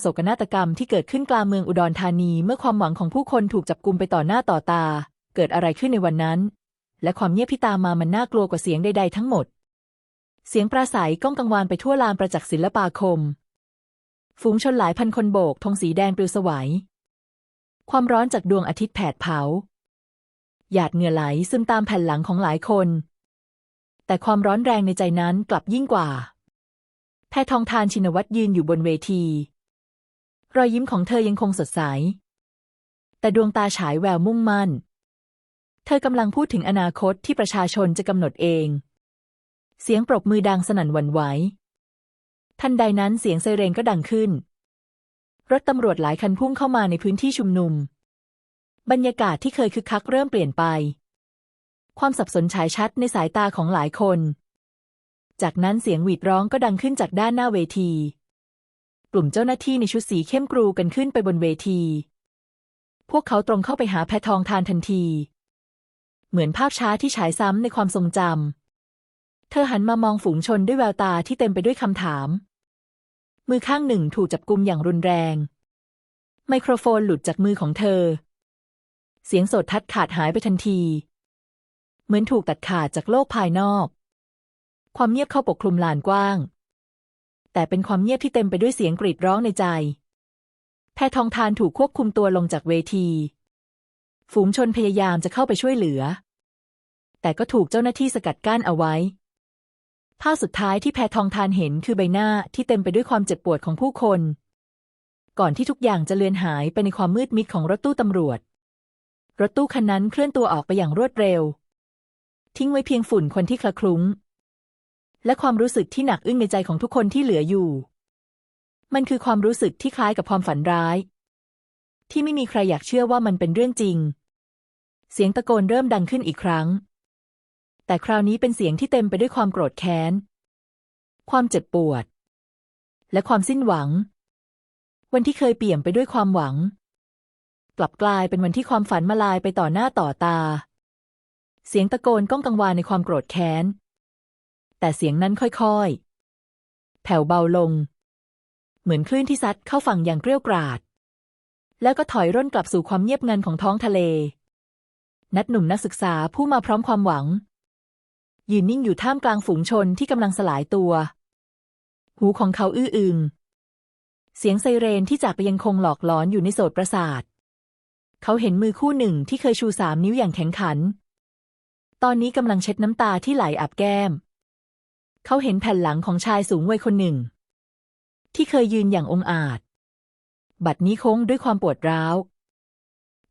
โศกนาฏกรรมที่เกิดขึ้นกลางเมืองอุดรธานีเมื่อความหวังของผู้คนถูกจับกุมไปต่อหน้าต่อตา เกิดอะไรขึ้นในวันนั้น และความเงียบที่ตามมามันน่ากลัวกว่าเสียงใดๆทั้งหมด เสียงปราศัยก้องกังวานไปทั่วลานประจักษ์ศิลปาคม ฝูงชนหลายพันคนโบกธงสีแดงปลิวสวัย ความร้อนจากดวงอาทิตย์แผดเผา หยาดเหงื่อไหลซึมตามแผ่นหลังของหลายคน แต่ความร้อนแรงในใจนั้นกลับยิ่งกว่าแพทองทานชินวัตรยืนอยู่บนเวที รอยยิ้มของเธอยังคงสดใส แต่ดวงตาฉายแววมุ่งมั่น เธอกำลังพูดถึงอนาคตที่ประชาชนจะกำหนดเอง เสียงปรบมือดังสนั่นหวั่นไหว ทันใดนั้นเสียงไซเรนก็ดังขึ้น รถตำรวจหลายคันพุ่งเข้ามาในพื้นที่ชุมนุม บรรยากาศที่เคยคึกคักเริ่มเปลี่ยนไป ความสับสนฉายชัดในสายตาของหลายคน จากนั้นเสียงหวีดร้องก็ดังขึ้นจากด้านหน้าเวที กลุ่มเจ้าหน้าที่ในชุดสีเข้มกรูกันขึ้นไปบนเวที พวกเขาตรงเข้าไปหาแพทองทานทันที เหมือนภาพช้าที่ฉายซ้ำในความทรงจำ เธอหันมามองฝูงชนด้วยแววตาที่เต็มไปด้วยคำถาม มือข้างหนึ่งถูกจับกุมอย่างรุนแรง ไมโครโฟนหลุดจากมือของเธอ เสียงสดทัดขาดหายไปทันที เหมือนถูกตัดขาดจากโลกภายนอก ความเงียบเข้าปกคลุมลานกว้าง แต่เป็นความเงียบที่เต็มไปด้วยเสียงกรีดร้องในใจ แพทองทานถูกควบคุมตัวลงจากเวที ฝูงชนพยายามจะเข้าไปช่วยเหลือ แต่ก็ถูกเจ้าหน้าที่สกัดกั้นเอาไว้ ภาพสุดท้ายที่แพทองทานเห็นคือใบหน้าที่เต็มไปด้วยความเจ็บปวดของผู้คน ก่อนที่ทุกอย่างจะเลือนหายไปในความมืดมิดของรถตู้ตำรวจ รถตู้คันนั้นเคลื่อนตัวออกไปอย่างรวดเร็ว ทิ้งไว้เพียงฝุ่นคนที่คละคลุ้ง และความรู้สึกที่หนักอึ้งในใจของทุกคนที่เหลืออยู่ มันคือความรู้สึกที่คล้ายกับความฝันร้าย ที่ไม่มีใครอยากเชื่อว่ามันเป็นเรื่องจริง เสียงตะโกนเริ่มดังขึ้นอีกครั้ง แต่คราวนี้เป็นเสียงที่เต็มไปด้วยความโกรธแค้น ความเจ็บปวด และความสิ้นหวัง วันที่เคยเปี่ยมไปด้วยความหวัง กลับกลายเป็นวันที่ความฝันมาลายไปต่อหน้าต่อตา เสียงตะโกนก้องกังวานในความโกรธแค้น แต่เสียงนั้นค่อยๆ แผ่วเบาลง เหมือนคลื่นที่ซัดเข้าฝั่งอย่างเกรี้ยวกราด แล้วก็ถอยร่นกลับสู่ความเงียบงันของท้องทะเล นัดหนุ่มนักศึกษาผู้มาพร้อมความหวัง ยืนนิ่งอยู่ท่ามกลางฝูงชนที่กำลังสลายตัว หูของเขาอื้ออึง เสียงไซเรนที่จากไปยังคงหลอกหลอนอยู่ในโสตประสาท เขาเห็นมือคู่หนึ่งที่เคยชูสามนิ้วอย่างแข็งขัน ตอนนี้กำลังเช็ดน้ำตาที่ไหลอาบแก้ม เขาเห็นแผ่นหลังของชายสูงวัยคนหนึ่ง ที่เคยยืนอย่างองอาจ บัดนี้โค้งด้วยความปวดร้าว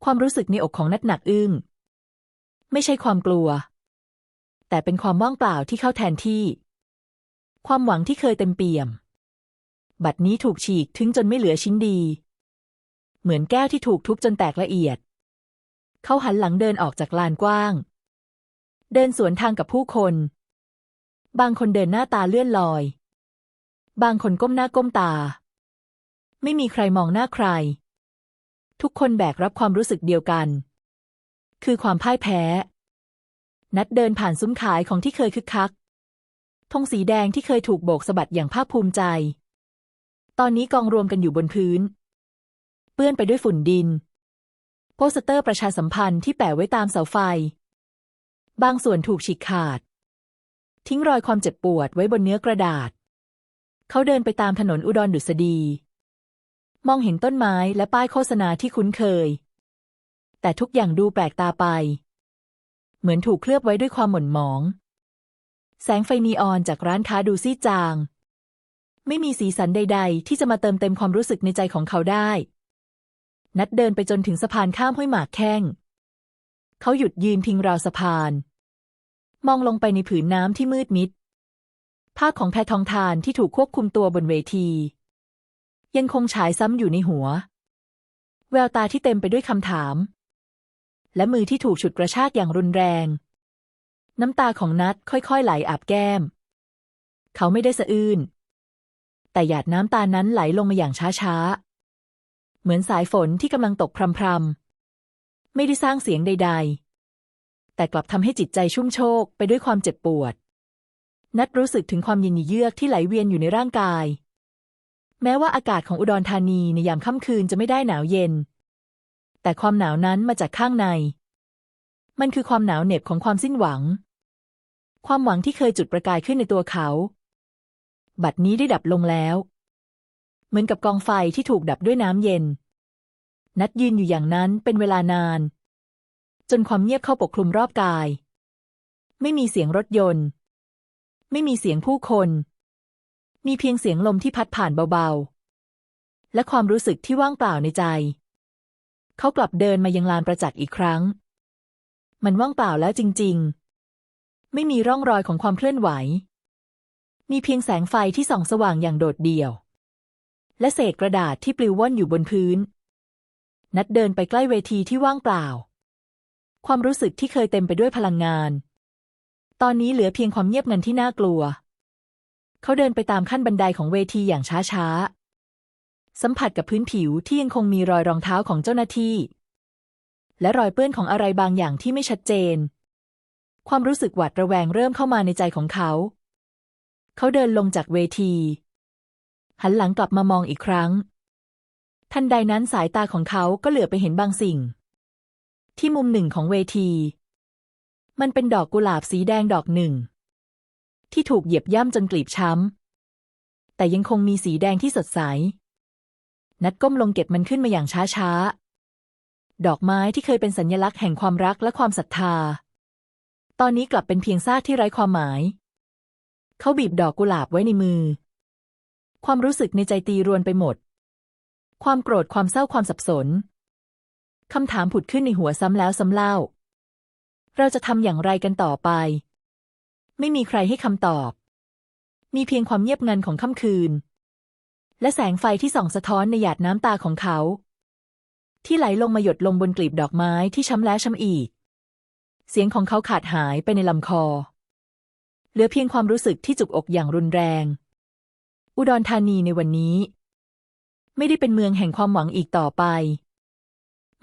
ความรู้สึกในอกของนัดหนักอึ้ง ไม่ใช่ความกลัว แต่เป็นความว่างเปล่าที่เข้าแทนที่ ความหวังที่เคยเต็มเปี่ยม บัดนี้ถูกฉีกทิ้งจนไม่เหลือชิ้นดี เหมือนแก้วที่ถูกทุบจนแตกละเอียด เขาหันหลังเดินออกจากลานกว้าง เดินสวนทางกับผู้คน บางคนเดินหน้าตาเลื่อนลอย บางคนก้มหน้าก้มตา ไม่มีใครมองหน้าใคร ทุกคนแบกรับความรู้สึกเดียวกัน คือความพ่ายแพ้ นัดเดินผ่านซุ้มขายของที่เคยคึกคักธงสีแดงที่เคยถูกโบกสะบัดอย่างภาคภูมิใจ ตอนนี้กองรวมกันอยู่บนพื้น เปื้อนไปด้วยฝุ่นดิน โปสเตอร์ประชาสัมพันธ์ที่แปะไว้ตามเสาไฟ บางส่วนถูกฉีกขาด ทิ้งรอยความเจ็บปวดไว้บนเนื้อกระดาษ เขาเดินไปตามถนนอุดรดุษฎี มองเห็นต้นไม้และป้ายโฆษณาที่คุ้นเคย แต่ทุกอย่างดูแปลกตาไป เหมือนถูกเคลือบไว้ด้วยความหม่นหมอง แสงไฟนีออนจากร้านค้าดูซีจาง ไม่มีสีสันใด ๆ ที่จะมาเติมเต็มความรู้สึกในใจของเขาได้ นัดเดินไปจนถึงสะพานข้ามห้วยหมากแข้ง เขาหยุดยืนพิงราวสะพาน มองลงไปในผืนน้ำที่มืดมิด ภาพของแพทองทานที่ถูกควบคุมตัวบนเวที ยังคงฉายซ้ำอยู่ในหัว แววตาที่เต็มไปด้วยคำถาม และมือที่ถูกฉุดกระชากอย่างรุนแรง น้ำตาของนัดค่อยๆ ไหลอาบแก้ม เขาไม่ได้สะอื้น แต่หยาดน้ำตานั้นไหลลงมาอย่างช้าๆ เหมือนสายฝนที่กำลังตกพรำๆไม่ได้สร้างเสียงใด ๆ แต่กลับทำให้จิตใจชุ่มโชกไปด้วยความเจ็บปวด นัดรู้สึกถึงความเย็นเยือกที่ไหลเวียนอยู่ในร่างกาย แม้ว่าอากาศของอุดรธานีในยามค่ำคืนจะไม่ได้หนาวเย็น แต่ความหนาวนั้นมาจากข้างใน มันคือความหนาวเหน็บของความสิ้นหวัง ความหวังที่เคยจุดประกายขึ้นในตัวเขา บัดนี้ได้ดับลงแล้ว เหมือนกับกองไฟที่ถูกดับด้วยน้ำเย็น นัดยืนอยู่อย่างนั้นเป็นเวลานาน จนความเงียบเข้าปกคลุมรอบกาย ไม่มีเสียงรถยนต์ ไม่มีเสียงผู้คน มีเพียงเสียงลมที่พัดผ่านเบาๆ และความรู้สึกที่ว่างเปล่าในใจ เขากลับเดินมายังลานประจักษ์อีกครั้ง มันว่างเปล่าแล้วจริง ๆ ไม่มีร่องรอยของความเคลื่อนไหว มีเพียงแสงไฟที่ส่องสว่างอย่างโดดเดี่ยว และเศษกระดาษที่ปลิวว่อนอยู่บนพื้น นัดเดินไปใกล้เวทีที่ว่างเปล่า ความรู้สึกที่เคยเต็มไปด้วยพลังงาน ตอนนี้เหลือเพียงความเงียบงันที่น่ากลัว เขาเดินไปตามขั้นบันไดของเวทีอย่างช้าๆ สัมผัสกับพื้นผิวที่ยังคงมีรอยรองเท้าของเจ้าหน้าที่ และรอยเปื้อนของอะไรบางอย่างที่ไม่ชัดเจน ความรู้สึกหวาดระแวงเริ่มเข้ามาในใจของเขา เขาเดินลงจากเวที หันหลังกลับมามองอีกครั้ง ทันใดนั้นสายตาของเขาก็เหลือไปเห็นบางสิ่ง ที่มุมหนึ่งของเวที มันเป็นดอกกุหลาบสีแดงดอกหนึ่ง ที่ถูกเหยียบย่ำจนกลีบช้ำ แต่ยังคงมีสีแดงที่สดใส นัดก้มลงเก็บมันขึ้นมาอย่างช้าๆ ดอกไม้ที่เคยเป็นสัญลักษณ์แห่งความรักและความศรัทธา ตอนนี้กลับเป็นเพียงซากที่ไร้ความหมาย เขาบีบดอกกุหลาบไว้ในมือ ความรู้สึกในใจตีรวนไปหมด ความโกรธความเศร้าความสับสน คำถามผุดขึ้นในหัวซ้ำแล้วซ้ำเล่า เราจะทำอย่างไรกันต่อไป ไม่มีใครให้คำตอบ มีเพียงความเงียบงันของค่ำคืน และแสงไฟที่ส่องสะท้อนในหยาดน้ำตาของเขา ที่ไหลลงมาหยดลงบนกลีบดอกไม้ที่ช้ำแล้วช้ำอีก เสียงของเขาขาดหายไปในลำคอ เหลือเพียงความรู้สึกที่จุกอกอย่างรุนแรง อุดรธานีในวันนี้ ไม่ได้เป็นเมืองแห่งความหวังอีกต่อไป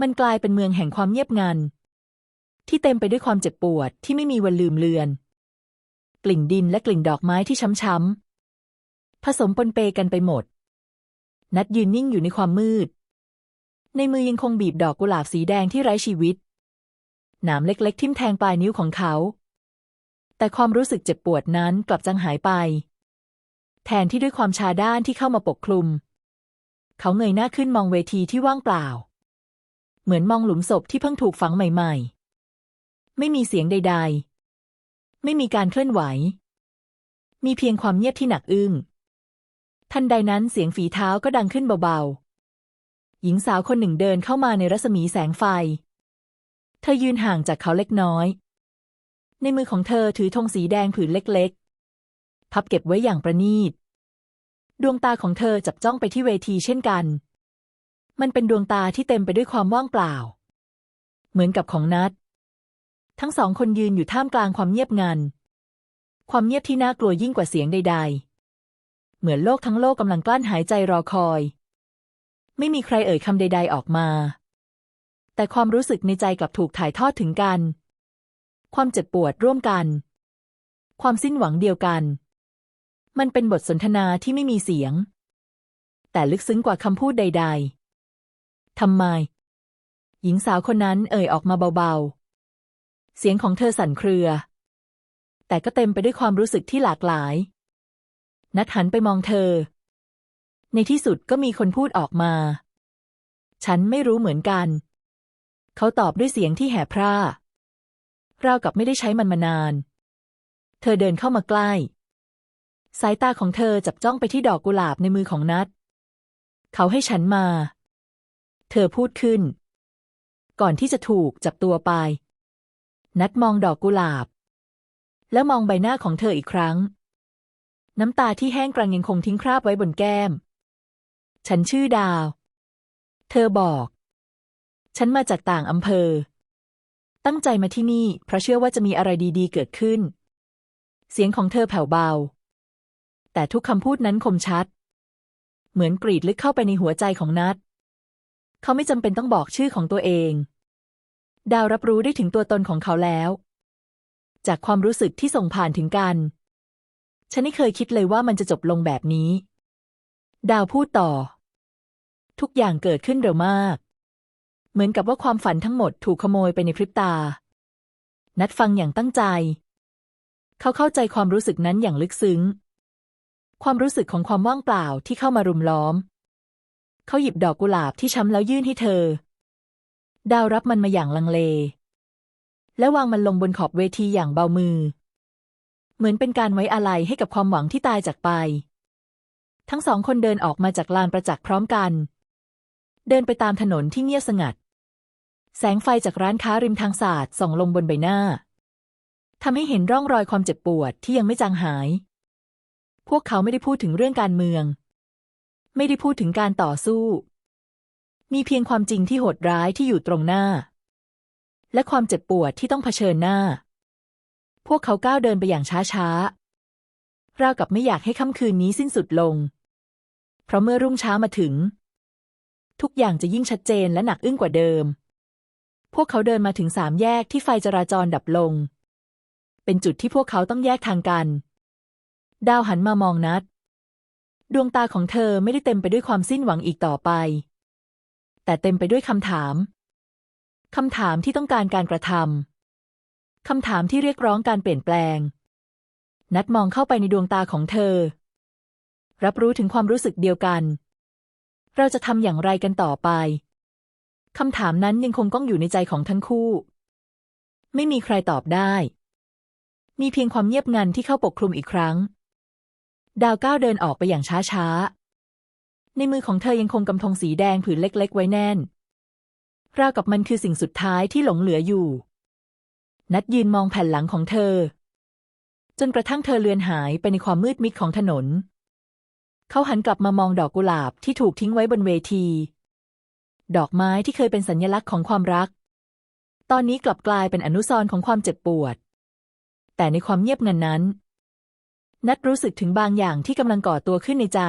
มันกลายเป็นเมืองแห่งความเงียบงัน ที่เต็มไปด้วยความเจ็บปวดที่ไม่มีวันลืมเลือน กลิ่นดินและกลิ่นดอกไม้ที่ช้ำๆผสมปนเปกันไปหมด นัดยืนนิ่งอยู่ในความมืด ในมือยังคงบีบดอกกุหลาบสีแดงที่ไร้ชีวิต หนามเล็กๆ ทิ่มแทงปลายนิ้วของเขา แต่ความรู้สึกเจ็บปวดนั้นกลับจางหายไป แทนที่ด้วยความชาด้านที่เข้ามาปกคลุม เขาเงยหน้าขึ้นมองเวทีที่ว่างเปล่า เหมือนมองหลุมศพที่เพิ่งถูกฝังใหม่ๆ ไม่มีเสียงใด ๆ ไม่มีการเคลื่อนไหว มีเพียงความเงียบที่หนักอึ้ง ทันใดนั้นเสียงฝีเท้าก็ดังขึ้นเบาๆ หญิงสาวคนหนึ่งเดินเข้ามาในรัศมีแสงไฟ เธอยืนห่างจากเขาเล็กน้อย ในมือของเธอถือธงสีแดงผืนเล็กๆ พับเก็บไว้อย่างประณีต ดวงตาของเธอจับจ้องไปที่เวทีเช่นกัน มันเป็นดวงตาที่เต็มไปด้วยความว่างเปล่า เหมือนกับของนัด ทั้งสองคนยืนอยู่ท่ามกลางความเงียบงัน ความเงียบที่น่ากลัวยิ่งกว่าเสียงใด ๆ เหมือนโลกทั้งโลกกำลังกลั้นหายใจรอคอย ไม่มีใครเอ่ยคำใด ๆออกมา แต่ความรู้สึกในใจกลับถูกถ่ายทอดถึงกัน ความเจ็บปวดร่วมกัน ความสิ้นหวังเดียวกัน มันเป็นบทสนทนาที่ไม่มีเสียง แต่ลึกซึ้งกว่าคำพูดใด ๆ ทำไม หญิงสาวคนนั้นเอ่ยออกมาเบาๆ เสียงของเธอสั่นเครือ แต่ก็เต็มไปด้วยความรู้สึกที่หลากหลาย นัดหันไปมองเธอ ในที่สุดก็มีคนพูดออกมา ฉันไม่รู้เหมือนกัน เขาตอบด้วยเสียงที่แหบพร่าราวกับไม่ได้ใช้มันมานาน เธอเดินเข้ามาใกล้ สายตาของเธอจับจ้องไปที่ดอกกุหลาบในมือของนัด เขาให้ฉันมา เธอพูดขึ้น ก่อนที่จะถูกจับตัวไป นัดมองดอกกุหลาบ แล้วมองใบหน้าของเธออีกครั้ง น้ำตาที่แห้งกรังยังคงทิ้งคราบไว้บนแก้ม ฉันชื่อดาว เธอบอก ฉันมาจากต่างอำเภอ ตั้งใจมาที่นี่ เพราะเชื่อว่าจะมีอะไรดีๆ เกิดขึ้น เสียงของเธอแผ่วเบา แต่ทุกคำพูดนั้นคมชัด เหมือนกรีดลึกเข้าไปในหัวใจของนัด เขาไม่จำเป็นต้องบอกชื่อของตัวเอง ดาวรับรู้ได้ถึงตัวตนของเขาแล้ว จากความรู้สึกที่ส่งผ่านถึงกัน ฉันไม่เคยคิดเลยว่ามันจะจบลงแบบนี้ ดาวพูดต่อ ทุกอย่างเกิดขึ้นเร็วมาก เหมือนกับว่าความฝันทั้งหมดถูกขโมยไปในพริบตา นัดฟังอย่างตั้งใจ เขาเข้าใจความรู้สึกนั้นอย่างลึกซึ้ง ความรู้สึกของความว่างเปล่าที่เข้ามารุมล้อม เขาหยิบดอกกุหลาบที่ช้ำแล้วยื่นให้เธอ ดาวรับมันมาอย่างลังเล และวางมันลงบนขอบเวทีอย่างเบามือ เหมือนเป็นการไว้อาลัยให้กับความหวังที่ตายจากไป ทั้งสองคนเดินออกมาจากลานประจักษ์พร้อมกัน เดินไปตามถนนที่เงียบสงัด แสงไฟจากร้านค้าริมทางศาสาดส่องลงบนใบหน้าทำให้เห็นร่องรอยความเจ็บปวดที่ยังไม่จางหาย พวกเขาไม่ได้พูดถึงเรื่องการเมือง ไม่ได้พูดถึงการต่อสู้ มีเพียงความจริงที่โหดร้ายที่อยู่ตรงหน้า และความเจ็บปวดที่ต้องเผชิญหน้า พวกเขาก้าวเดินไปอย่างช้าๆราวกับไม่อยากให้ค่ำคืนนี้สิ้นสุดลง เพราะเมื่อรุ่งเช้ามาถึง ทุกอย่างจะยิ่งชัดเจนและหนักอึ้งกว่าเดิม พวกเขาเดินมาถึงสามแยกที่ไฟจราจรดับลง เป็นจุดที่พวกเขาต้องแยกทางกัน ดาวหันมามองนัด ดวงตาของเธอไม่ได้เต็มไปด้วยความสิ้นหวังอีกต่อไป แต่เต็มไปด้วยคำถาม คำถามที่ต้องการการกระทำ คำถามที่เรียกร้องการเปลี่ยนแปลง นัดมองเข้าไปในดวงตาของเธอ รับรู้ถึงความรู้สึกเดียวกัน เราจะทำอย่างไรกันต่อไป คำถามนั้นยังคงก้องอยู่ในใจของทั้งคู่ ไม่มีใครตอบได้ มีเพียงความเงียบงันที่เข้าปกคลุมอีกครั้ง ดาวก้าวเดินออกไปอย่างช้าๆ ในมือของเธอยังคงกำธงสีแดงผืนเล็ก ๆ ไว้แน่น ราวกับมันคือสิ่งสุดท้ายที่หลงเหลืออยู่ นัดยืนมองแผ่นหลังของเธอ จนกระทั่งเธอเลือนหายไปในความมืดมิดของถนน เขาหันกลับมามองดอกกุหลาบที่ถูกทิ้งไว้บนเวที ดอกไม้ที่เคยเป็นสัญลักษณ์ของความรัก ตอนนี้กลับกลายเป็นอนุสรณ์ของความเจ็บปวด แต่ในความเงียบงันนั้น นัดรู้สึกถึงบางอย่างที่กำลังก่อตัวขึ้นในใจ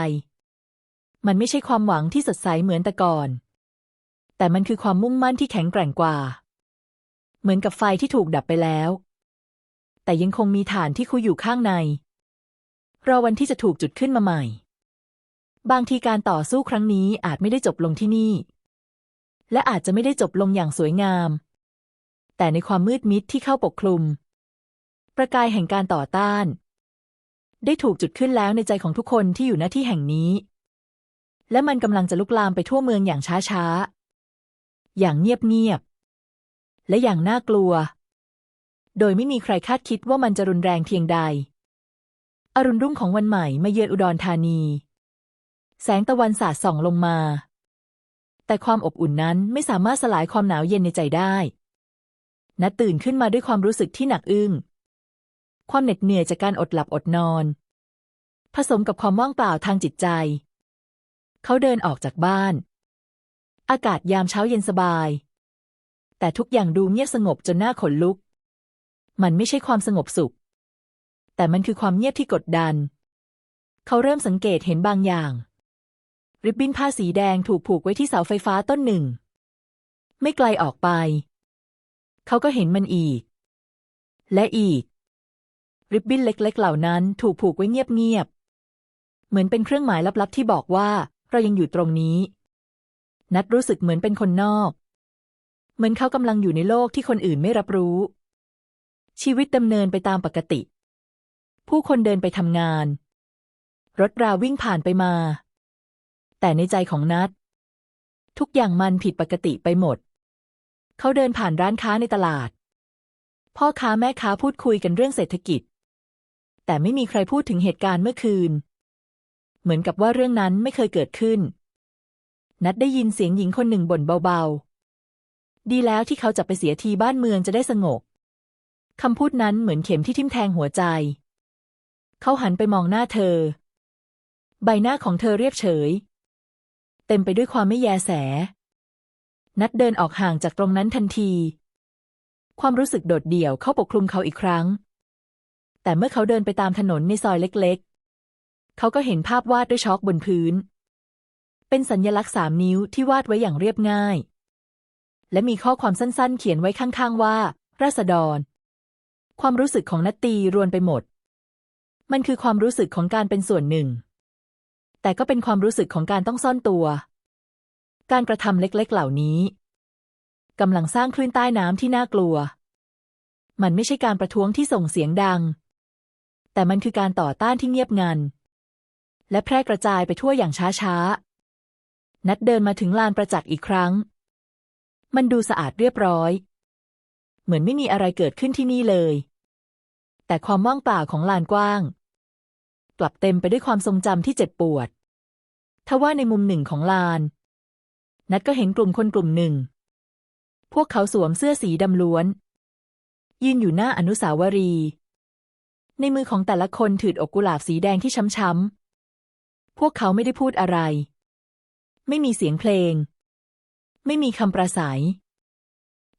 มันไม่ใช่ความหวังที่สดใสเหมือนแต่ก่อน แต่มันคือความมุ่งมั่นที่แข็งแกร่งกว่า เหมือนกับไฟที่ถูกดับไปแล้ว แต่ยังคงมีฐานที่คุยอยู่ข้างใน รอวันที่จะถูกจุดขึ้นมาใหม่ บางทีการต่อสู้ครั้งนี้อาจไม่ได้จบลงที่นี่ และอาจจะไม่ได้จบลงอย่างสวยงาม แต่ในความมืดมิดที่เข้าปกคลุม ประกายแห่งการต่อต้าน ได้ถูกจุดขึ้นแล้วในใจของทุกคนที่อยู่ณที่แห่งนี้ และมันกำลังจะลุกลามไปทั่วเมืองอย่างช้าๆ อย่างเงียบๆ และอย่างน่ากลัว โดยไม่มีใครคาดคิดว่ามันจะรุนแรงเพียงใด อรุณรุ่งของวันใหม่มาเยือนอุดรธานี แสงตะวันสาดส่องลงมา แต่ความอบอุ่นนั้นไม่สามารถสลายความหนาวเย็นในใจได้ นัดตื่นขึ้นมาด้วยความรู้สึกที่หนักอึ้ง ความเหน็ดเหนื่อยจากการอดหลับอดนอน ผสมกับความว่างเปล่าทางจิตใจ เขาเดินออกจากบ้าน อากาศยามเช้าเย็นสบาย แต่ทุกอย่างดูเงียบสงบจนหน้าขนลุก มันไม่ใช่ความสงบสุข แต่มันคือความเงียบที่กดดัน เขาเริ่มสังเกตเห็นบางอย่าง ริบบิ้นผ้าสีแดงถูกผูกไว้ที่เสาไฟฟ้าต้นหนึ่ง ไม่ไกลออกไป เขาก็เห็นมันอีก และอีก ริบบิ้นเล็กๆ เหล่านั้นถูกผูกไว้เงียบๆ เหมือนเป็นเครื่องหมายลับๆ ที่บอกว่าเรายังอยู่ตรงนี้ นัดรู้สึกเหมือนเป็นคนนอก เหมือนเขากำลังอยู่ในโลกที่คนอื่นไม่รับรู้ ชีวิตดำเนินไปตามปกติ ผู้คนเดินไปทำงาน รถราวิ่งผ่านไปมา แต่ในใจของนัด ทุกอย่างมันผิดปกติไปหมด เขาเดินผ่านร้านค้าในตลาดพ่อค้าแม่ค้าพูดคุยกันเรื่องเศรษฐกิจ แต่ไม่มีใครพูดถึงเหตุการณ์เมื่อคืน เหมือนกับว่าเรื่องนั้นไม่เคยเกิดขึ้น นัดได้ยินเสียงหญิงคนหนึ่งบ่นเบาๆ ดีแล้วที่เขาจะไปเสียทีบ้านเมืองจะได้สงบคำพูดนั้นเหมือนเข็มที่ทิ่มแทงหัวใจ เขาหันไปมองหน้าเธอ ใบหน้าของเธอเรียบเฉย เต็มไปด้วยความไม่แยแส นัดเดินออกห่างจากตรงนั้นทันที ความรู้สึกโดดเดี่ยวเข้าปกคลุมเขาอีกครั้ง แต่เมื่อเขาเดินไปตามถนนในซอยเล็กๆ เขาก็เห็นภาพวาดด้วยช็อกบนพื้น เป็นสัญญลักษณ์สามนิ้วที่วาดไว้อย่างเรียบง่าย และมีข้อความสั้นๆ เขียนไว้ข้างๆ ว่า ราษฎร ความรู้สึกของนัตตีรวนไปหมด มันคือความรู้สึกของการเป็นส่วนหนึ่ง แต่ก็เป็นความรู้สึกของการต้องซ่อนตัว การกระทำเล็กๆ เหล่านี้กำลังสร้างคลื่นใต้น้ำที่น่ากลัว มันไม่ใช่การประท้วงที่ส่งเสียงดัง แต่มันคือการต่อต้านที่เงียบงัน และแพร่กระจายไปทั่วอย่างช้าๆ นัดเดินมาถึงลานประจักษ์อีกครั้ง มันดูสะอาดเรียบร้อย เหมือนไม่มีอะไรเกิดขึ้นที่นี่เลย แต่ความว่างเปล่าของลานกว้าง กลับเต็มไปด้วยความทรงจำที่เจ็บปวดทว่าในมุมหนึ่งของลาน นัดก็เห็นกลุ่มคนกลุ่มหนึ่ง พวกเขาสวมเสื้อสีดำล้วน ยืนอยู่หน้าอนุสาวรีย์ ในมือของแต่ละคนถืออกกุหลาบสีแดงที่ช้ำๆ พวกเขาไม่ได้พูดอะไร ไม่มีเสียงเพลง ไม่มีคำประสัย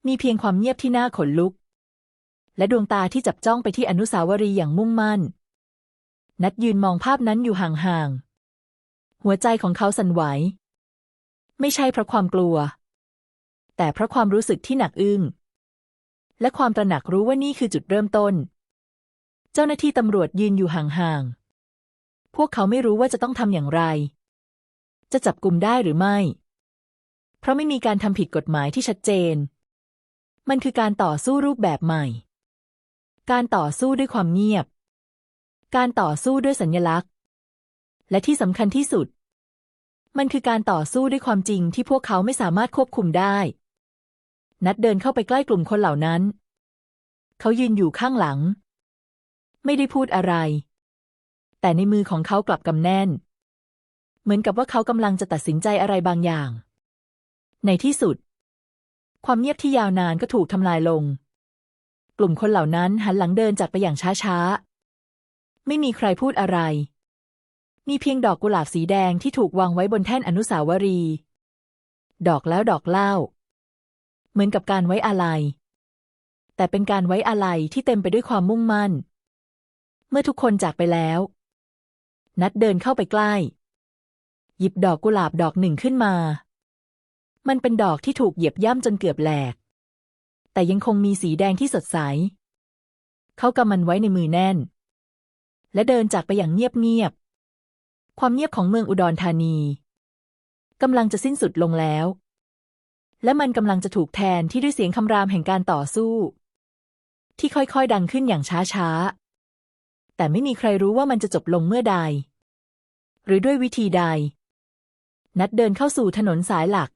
มีเพียงความเงียบที่น่าขนลุก และดวงตาที่จับจ้องไปที่อนุสาวรีย์อย่างมุ่งมั่น นัดยืนมองภาพนั้นอยู่ห่างๆ หัวใจของเขาสั่นไหว ไม่ใช่เพราะความกลัว แต่เพราะความรู้สึกที่หนักอึ้งและความตระหนักรู้ว่านี่คือจุดเริ่มต้น เจ้าหน้าที่ตำรวจยืนอยู่ห่างๆ พวกเขาไม่รู้ว่าจะต้องทำอย่างไร จะจับกลุ่มได้หรือไม่ เพราะไม่มีการทำผิดกฎหมายที่ชัดเจน มันคือการต่อสู้รูปแบบใหม่ การต่อสู้ด้วยความเงียบ การต่อสู้ด้วยสัญลักษณ์ และที่สำคัญที่สุด มันคือการต่อสู้ด้วยความจริงที่พวกเขาไม่สามารถควบคุมได้ นัดเดินเข้าไปใกล้กลุ่มคนเหล่านั้น เขายืนอยู่ข้างหลัง ไม่ได้พูดอะไร แต่ในมือของเขากลับกำแน่น เหมือนกับว่าเขากำลังจะตัดสินใจอะไรบางอย่าง ในที่สุด ความเงียบที่ยาวนานก็ถูกทำลายลง กลุ่มคนเหล่านั้นหันหลังเดินจากไปอย่างช้าๆ ไม่มีใครพูดอะไร มีเพียงดอกกุหลาบสีแดงที่ถูกวางไว้บนแท่นอนุสาวรีย์ดอกแล้วดอกเล่า เหมือนกับการไว้อาลัยแต่เป็นการไว้อาลัยที่เต็มไปด้วยความมุ่งมั่น เมื่อทุกคนจากไปแล้ว นัดเดินเข้าไปใกล้ หยิบดอกกุหลาบดอกหนึ่งขึ้นมา มันเป็นดอกที่ถูกเหยียบย่ำจนเกือบแหลก แต่ยังคงมีสีแดงที่สดใส เขากำมันไว้ในมือแน่น และเดินจากไปอย่างเงียบๆ ความเงียบของเมืองอุดรธานีกำลังจะสิ้นสุดลงแล้ว และมันกำลังจะถูกแทนที่ด้วยเสียงคำรามแห่งการต่อสู้ ที่ค่อยๆ ดังขึ้นอย่างช้าๆ แต่ไม่มีใครรู้ว่ามันจะจบลงเมื่อใด หรือด้วยวิธีใด นัดเดินเข้าสู่ถนนสายหลัก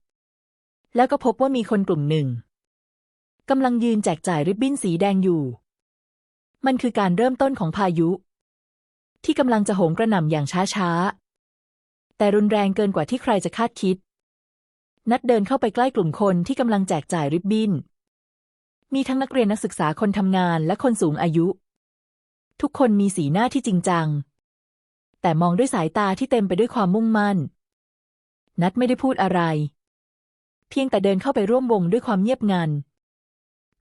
แล้วก็พบว่ามีคนกลุ่มหนึ่งกำลังยืนแจกจ่ายริบบิ้นสีแดงอยู่ มันคือการเริ่มต้นของพายุ ที่กำลังจะโหมกระหน่ำอย่างช้าๆ แต่รุนแรงเกินกว่าที่ใครจะคาดคิด นัดเดินเข้าไปใกล้กลุ่มคนที่กำลังแจกจ่ายริบบิ้น มีทั้งนักเรียนนักศึกษาคนทำงานและคนสูงอายุ ทุกคนมีสีหน้าที่จริงจัง แต่มองด้วยสายตาที่เต็มไปด้วยความมุ่งมั่น นัดไม่ได้พูดอะไร เพียงแต่เดินเข้าไปร่วมวงด้วยความเงียบงัน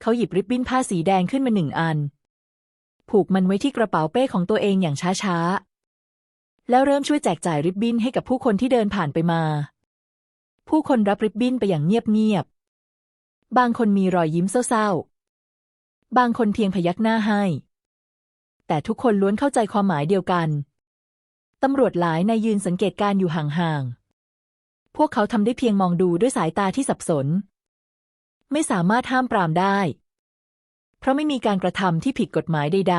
เขาหยิบริบบิ้นผ้าสีแดงขึ้นมาหนึ่งอัน ผูกมันไว้ที่กระเป๋าเป้ของตัวเองอย่างช้าๆ แล้วเริ่มช่วยแจกจ่ายริบบิ้นให้กับผู้คนที่เดินผ่านไปมา ผู้คนรับริบบิ้นไปอย่างเงียบๆ บางคนมีรอยยิ้มเศร้าๆ บางคนเพียงพยักหน้าให้ แต่ทุกคนล้วนเข้าใจความหมายเดียวกัน ตำรวจหลายนายยืนสังเกตการอยู่ห่างๆ พวกเขาทำได้เพียงมองดูด้วยสายตาที่สับสน ไม่สามารถห้ามปรามได้ เพราะไม่มีการกระทำที่ผิดกฎหมายใด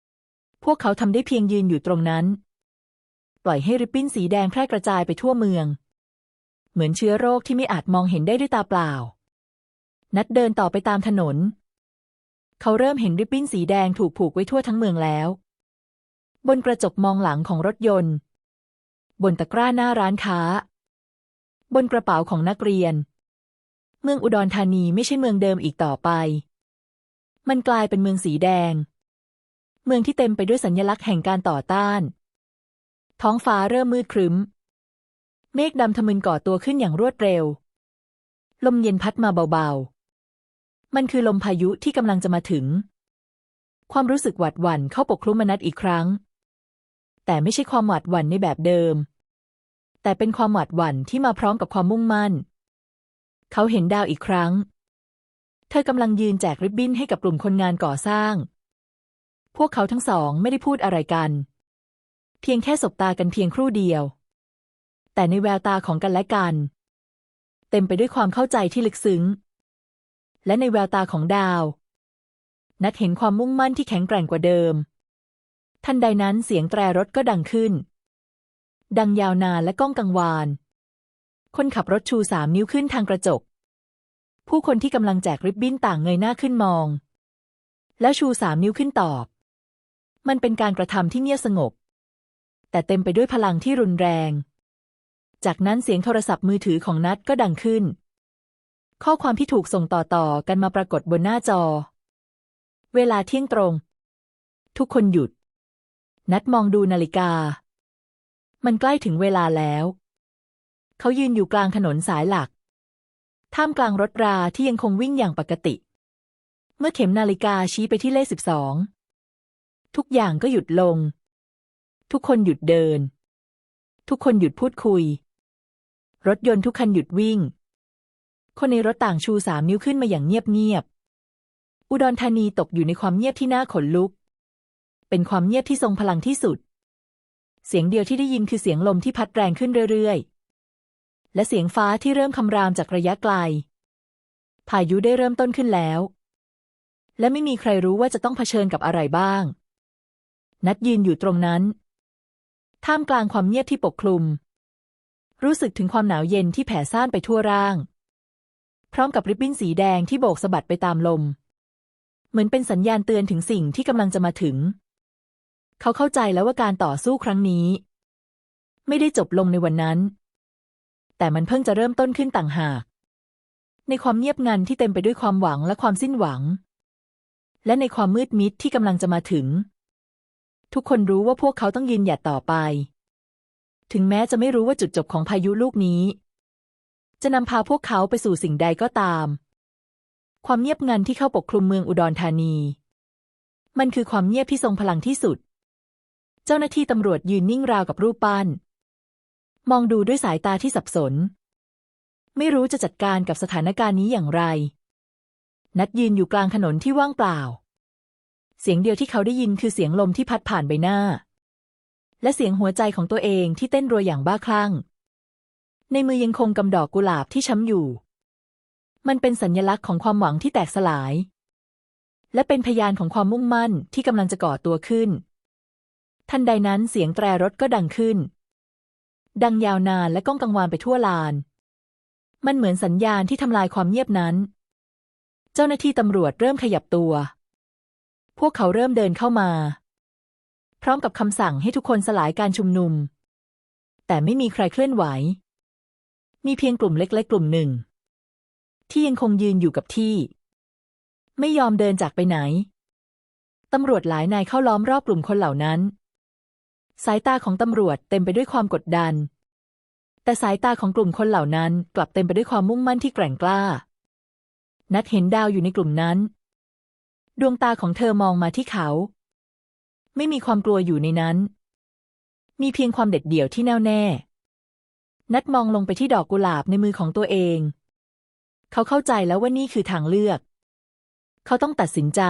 ๆ พวกเขาทำได้เพียงยืนอยู่ตรงนั้น ปล่อยให้ริบบิ้นสีแดงแพร่กระจายไปทั่วเมือง เหมือนเชื้อโรคที่ไม่อาจมองเห็นได้ด้วยตาเปล่า นัดเดินต่อไปตามถนน เขาเริ่มเห็นริบบิ้นสีแดงถูกผูกไว้ทั่วทั้งเมืองแล้ว บนกระจกมองหลังของรถยนต์ บนตะกร้าหน้าร้านค้า บนกระเป๋าของนักเรียน เมืองอุดรธานีไม่ใช่เมืองเดิมอีกต่อไป มันกลายเป็นเมืองสีแดง เมืองที่เต็มไปด้วยสัญลักษณ์แห่งการต่อต้าน ท้องฟ้าเริ่มมืดครึ้ม เมฆดำทะมึนก่อตัวขึ้นอย่างรวดเร็ว ลมเย็นพัดมาเบาๆ มันคือลมพายุที่กำลังจะมาถึง ความรู้สึกหวาดหวั่นเข้าปกคลุมมนัดอีกครั้ง แต่ไม่ใช่ความหวาดหวั่นในแบบเดิม แต่เป็นความหวาดหวั่นที่มาพร้อมกับความมุ่งมั่น เขาเห็นดาวอีกครั้ง เธอกำลังยืนแจกริบบิ้นให้กับกลุ่มคนงานก่อสร้าง พวกเขาทั้งสองไม่ได้พูดอะไรกัน เพียงแค่สบตากันเพียงครู่เดียว แต่ในแววตาของกันและกัน เต็มไปด้วยความเข้าใจที่ลึกซึ้ง และในแววตาของดาว นัดเห็นความมุ่งมั่นที่แข็งแกร่งกว่าเดิม ทันใดนั้นเสียงแตรรถก็ดังขึ้น ดังยาวนานและก้องกังวาน คนขับรถชูสามนิ้วขึ้นทางกระจก ผู้คนที่กำลังแจกริบบิ้นต่างเงยหน้าขึ้นมอง แล้วชูสามนิ้วขึ้นตอบ มันเป็นการกระทำที่เงียบสงบ แต่เต็มไปด้วยพลังที่รุนแรง จากนั้นเสียงโทรศัพท์มือถือของนัดก็ดังขึ้น ข้อความที่ถูกส่งต่อๆ กันมาปรากฏบนหน้าจอ เวลาเที่ยงตรง ทุกคนหยุด นัดมองดูนาฬิกา มันใกล้ถึงเวลาแล้ว เขายืนอยู่กลางถนนสายหลัก ท่ามกลางรถราที่ยังคงวิ่งอย่างปกติ เมื่อเข็มนาฬิกาชี้ไปที่เลขสิบสอง ทุกอย่างก็หยุดลง ทุกคนหยุดเดิน ทุกคนหยุดพูดคุย รถยนต์ทุกคันหยุดวิ่ง คนในรถต่างชูสามนิ้วขึ้นมาอย่างเงียบๆ อุดรธานีตกอยู่ในความเงียบที่น่าขนลุก เป็นความเงียบที่ทรงพลังที่สุด เสียงเดียวที่ได้ยินคือเสียงลมที่พัดแรงขึ้นเรื่อยๆ และเสียงฟ้าที่เริ่มคำรามจากระยะไกล พายุได้เริ่มต้นขึ้นแล้ว และไม่มีใครรู้ว่าจะต้องเผชิญกับอะไรบ้าง นัดยืนอยู่ตรงนั้น ท่ามกลางความเงียบที่ปกคลุม รู้สึกถึงความหนาวเย็นที่แผ่ซ่านไปทั่วร่าง พร้อมกับริบบิ้นสีแดงที่โบกสะบัดไปตามลม เหมือนเป็นสัญญาณเตือนถึงสิ่งที่กำลังจะมาถึง เขาเข้าใจแล้วว่าการต่อสู้ครั้งนี้ ไม่ได้จบลงในวันนั้น แต่มันเพิ่งจะเริ่มต้นขึ้นต่างหาก ในความเงียบงันที่เต็มไปด้วยความหวังและความสิ้นหวัง และในความมืดมิดที่กำลังจะมาถึง ทุกคนรู้ว่าพวกเขาต้องยืนหยัดต่อไป ถึงแม้จะไม่รู้ว่าจุดจบของพายุลูกนี้ จะนำพาพวกเขาไปสู่สิ่งใดก็ตาม ความเงียบงันที่เข้าปกคลุมเมืองอุดรธานี มันคือความเงียบที่ทรงพลังที่สุด เจ้าหน้าที่ตำรวจยืนนิ่งราวกับรูปปั้น มองดูด้วยสายตาที่สับสน ไม่รู้จะจัดการกับสถานการณ์นี้อย่างไร นัดยืนอยู่กลางถนนที่ว่างเปล่า เสียงเดียวที่เขาได้ยินคือเสียงลมที่พัดผ่านใบหน้า และเสียงหัวใจของตัวเองที่เต้นรัวอย่างบ้าคลั่ง ในมือยังคงกำดอกกุหลาบที่ช้ำอยู่ มันเป็นสัญญลักษณ์ของความหวังที่แตกสลาย และเป็นพยานของความมุ่งมั่นที่กำลังจะก่อตัวขึ้น ทันใดนั้นเสียงแตรรถก็ดังขึ้น ดังยาวนานและก้องกังวานไปทั่วลาน มันเหมือนสัญญาณที่ทำลายความเงียบนั้น เจ้าหน้าที่ตำรวจเริ่มขยับตัว พวกเขาเริ่มเดินเข้ามา พร้อมกับคำสั่งให้ทุกคนสลายการชุมนุมแต่ไม่มีใครเคลื่อนไหว มีเพียงกลุ่มเล็กๆ กลุ่มหนึ่ง ที่ยังคงยืนอยู่กับที่ ไม่ยอมเดินจากไปไหน ตำรวจหลายนายเข้าล้อมรอบกลุ่มคนเหล่านั้น สายตาของตำรวจเต็มไปด้วยความกดดัน แต่สายตาของกลุ่มคนเหล่านั้นกลับเต็มไปด้วยความมุ่งมั่นที่แกร่งกล้า นัดเห็นดาวอยู่ในกลุ่มนั้น ดวงตาของเธอมองมาที่เขา ไม่มีความกลัวอยู่ในนั้น มีเพียงความเด็ดเดี่ยวที่แน่วแน่ นัดมองลงไปที่ดอกกุหลาบในมือของตัวเอง เขาเข้าใจแล้วว่านี่คือทางเลือก เขาต้องตัดสินใจ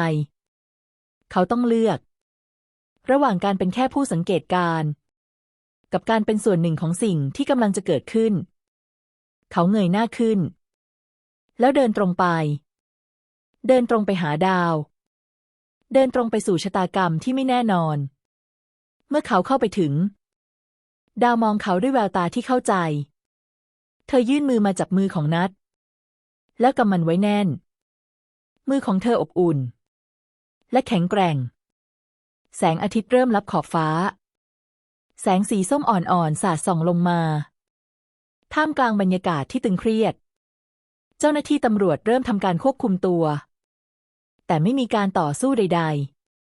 เขาต้องเลือก ระหว่างการเป็นแค่ผู้สังเกตการ กับการเป็นส่วนหนึ่งของสิ่งที่กำลังจะเกิดขึ้น เขาเงยหน้าขึ้น แล้วเดินตรงไป เดินตรงไปหาดาว เดินตรงไปสู่ชะตากรรมที่ไม่แน่นอน เมื่อเขาเข้าไปถึง ดาวมองเขาด้วยแววตาที่เข้าใจ เธอยื่นมือมาจับมือของนัด แล้วกำมันไว้แน่น มือของเธออบอุ่น และแข็งแกร่ง แสงอาทิตย์เริ่มลับขอบฟ้า แสงสีส้มอ่อนๆสาดส่องลงมา ท่ามกลางบรรยากาศที่ตึงเครียด เจ้าหน้าที่ตำรวจเริ่มทำการควบคุมตัว แต่ไม่มีการต่อสู้ใด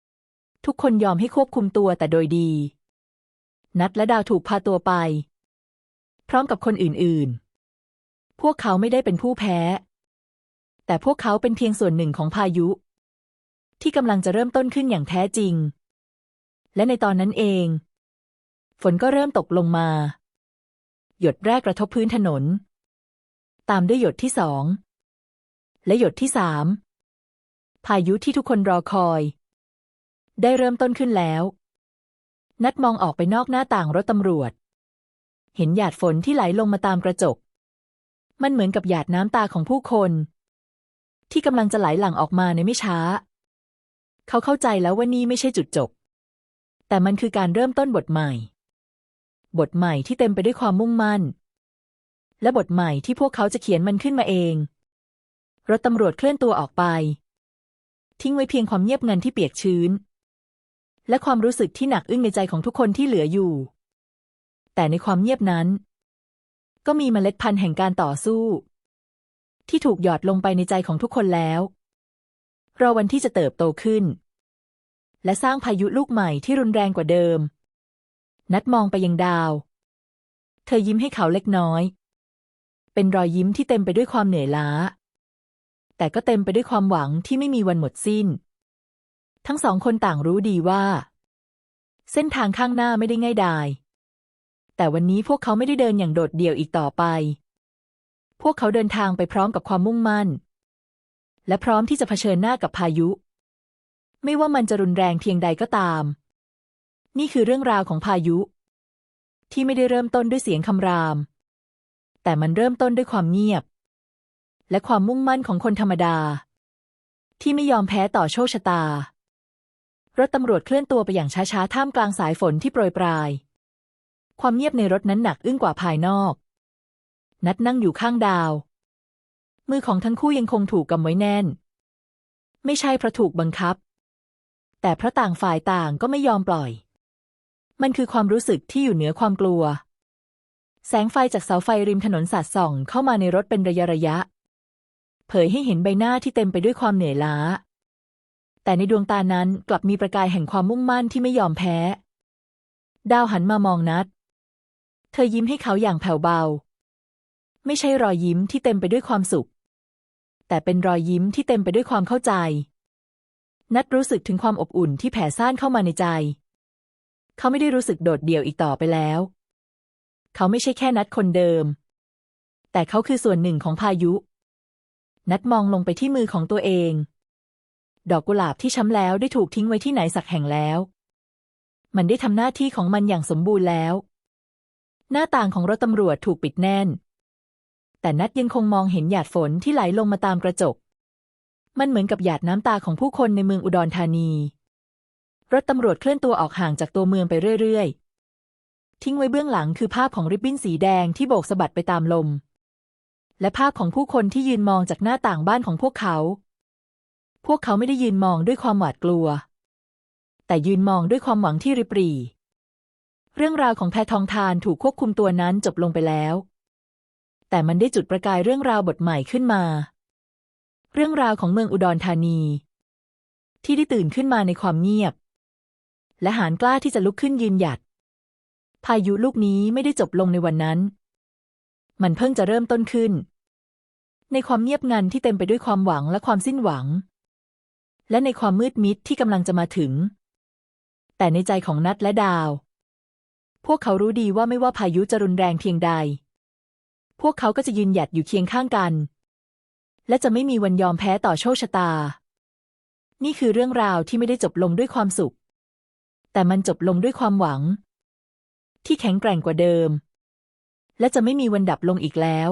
ๆ ทุกคนยอมให้ควบคุมตัวแต่โดยดี นัดและดาวถูกพาตัวไป พร้อมกับคนอื่นๆ พวกเขาไม่ได้เป็นผู้แพ้ แต่พวกเขาเป็นเพียงส่วนหนึ่งของพายุ ที่กำลังจะเริ่มต้นขึ้นอย่างแท้จริง และในตอนนั้นเอง ฝนก็เริ่มตกลงมา หยดแรกกระทบพื้นถนน ตามด้วยหยดที่สอง และหยดที่สามพายุที่ทุกคนรอคอย ได้เริ่มต้นขึ้นแล้ว นัดมองออกไปนอกหน้าต่างรถตำรวจ เห็นหยาดฝนที่ไหลลงมาตามกระจก มันเหมือนกับหยาดน้ำตาของผู้คน ที่กำลังจะไหลหลั่งออกมาในไม่ช้า เขาเข้าใจแล้วว่านี่ไม่ใช่จุดจบ แต่มันคือการเริ่มต้นบทใหม่ บทใหม่ที่เต็มไปด้วยความมุ่งมั่น และบทใหม่ที่พวกเขาจะเขียนมันขึ้นมาเอง รถตำรวจเคลื่อนตัวออกไป ทิ้งไว้เพียงความเงียบงันที่เปียกชื้น และความรู้สึกที่หนักอึ้งในใจของทุกคนที่เหลืออยู่ แต่ในความเงียบนั้น ก็มีเมล็ดพันธุ์แห่งการต่อสู้ ที่ถูกหยอดลงไปในใจของทุกคนแล้ว รอวันที่จะเติบโตขึ้น และสร้างพายุลูกใหม่ที่รุนแรงกว่าเดิม นัดมองไปยังดาว เธอยิ้มให้เขาเล็กน้อย เป็นรอยยิ้มที่เต็มไปด้วยความเหนื่อยล้า แต่ก็เต็มไปด้วยความหวังที่ไม่มีวันหมดสิ้น ทั้งสองคนต่างรู้ดีว่า เส้นทางข้างหน้าไม่ได้ง่ายดาย แต่วันนี้พวกเขาไม่ได้เดินอย่างโดดเดี่ยวอีกต่อไป พวกเขาเดินทางไปพร้อมกับความมุ่งมั่น และพร้อมที่จะเผชิญหน้ากับพายุ ไม่ว่ามันจะรุนแรงเพียงใดก็ตาม นี่คือเรื่องราวของพายุ ที่ไม่ได้เริ่มต้นด้วยเสียงคำราม แต่มันเริ่มต้นด้วยความเงียบ และความมุ่งมั่นของคนธรรมดา ที่ไม่ยอมแพ้ต่อโชคชะตา รถตำรวจเคลื่อนตัวไปอย่างช้าๆ ท่ามกลางสายฝนที่โปรยปราย ความเงียบในรถนั้นหนักอึ้งกว่าภายนอก นัดนั่งอยู่ข้างดาว มือของทั้งคู่ยังคงถูกกำไว้แน่น ไม่ใช่เพราะถูกบังคับ แต่เพราะต่างฝ่ายต่างก็ไม่ยอมปล่อย มันคือความรู้สึกที่อยู่เหนือความกลัว แสงไฟจากเสาไฟริมถนนสาดส่อง เข้ามาในรถเป็นระยะระยะ เผยให้เห็นใบหน้าที่เต็มไปด้วยความเหนื่อยล้า แต่ในดวงตานั้นกลับมีประกายแห่งความมุ่งมั่นที่ไม่ยอมแพ้ ดาวหันมามองนัด เธอยิ้มให้เขาอย่างแผ่วเบา ไม่ใช่รอยยิ้มที่เต็มไปด้วยความสุข แต่เป็นรอยยิ้มที่เต็มไปด้วยความเข้าใจ นัดรู้สึกถึงความอบอุ่นที่แผ่ซ่านเข้ามาในใจ เขาไม่ได้รู้สึกโดดเดี่ยวอีกต่อไปแล้ว เขาไม่ใช่แค่นัดคนเดิม แต่เขาคือส่วนหนึ่งของพายุ นัดมองลงไปที่มือของตัวเอง ดอกกุหลาบที่ช้ำแล้วได้ถูกทิ้งไว้ที่ไหนสักแห่งแล้ว มันได้ทำหน้าที่ของมันอย่างสมบูรณ์แล้ว หน้าต่างของรถตำรวจถูกปิดแน่น แต่นัดยังคงมองเห็นหยาดฝนที่ไหลลงมาตามกระจก มันเหมือนกับหยาดน้ำตาของผู้คนในเมืองอุดรธานี รถตำรวจเคลื่อนตัวออกห่างจากตัวเมืองไปเรื่อยๆ ทิ้งไว้เบื้องหลังคือภาพของริบบิ้นสีแดงที่โบกสะบัดไปตามลม และภาพของผู้คนที่ยืนมองจากหน้าต่างบ้านของพวกเขา พวกเขาไม่ได้ยืนมองด้วยความหวาดกลัว แต่ยืนมองด้วยความหวังที่ริบหรี่เรื่องราวของแพทองทานถูกควบคุมตัวนั้นจบลงไปแล้ว แต่มันได้จุดประกายเรื่องราวบทใหม่ขึ้นมา เรื่องราวของเมืองอุดรธานี ที่ได้ตื่นขึ้นมาในความเงียบ และหานกล้าที่จะลุกขึ้นยืนหยัด พายุลูกนี้ไม่ได้จบลงในวันนั้น มันเพิ่งจะเริ่มต้นขึ้น ในความเงียบงันที่เต็มไปด้วยความหวังและความสิ้นหวัง และในความมืดมิดที่กำลังจะมาถึง แต่ในใจของนัดและดาว พวกเขารู้ดีว่าไม่ว่าพายุจะรุนแรงเพียงใด พวกเขาก็จะยืนหยัดอยู่เคียงข้างกัน และจะไม่มีวันยอมแพ้ต่อโชคชะตา นี่คือเรื่องราวที่ไม่ได้จบลงด้วยความสุข แต่มันจบลงด้วยความหวัง ที่แข็งแกร่งกว่าเดิม และจะไม่มีวันดับลงอีกแล้ว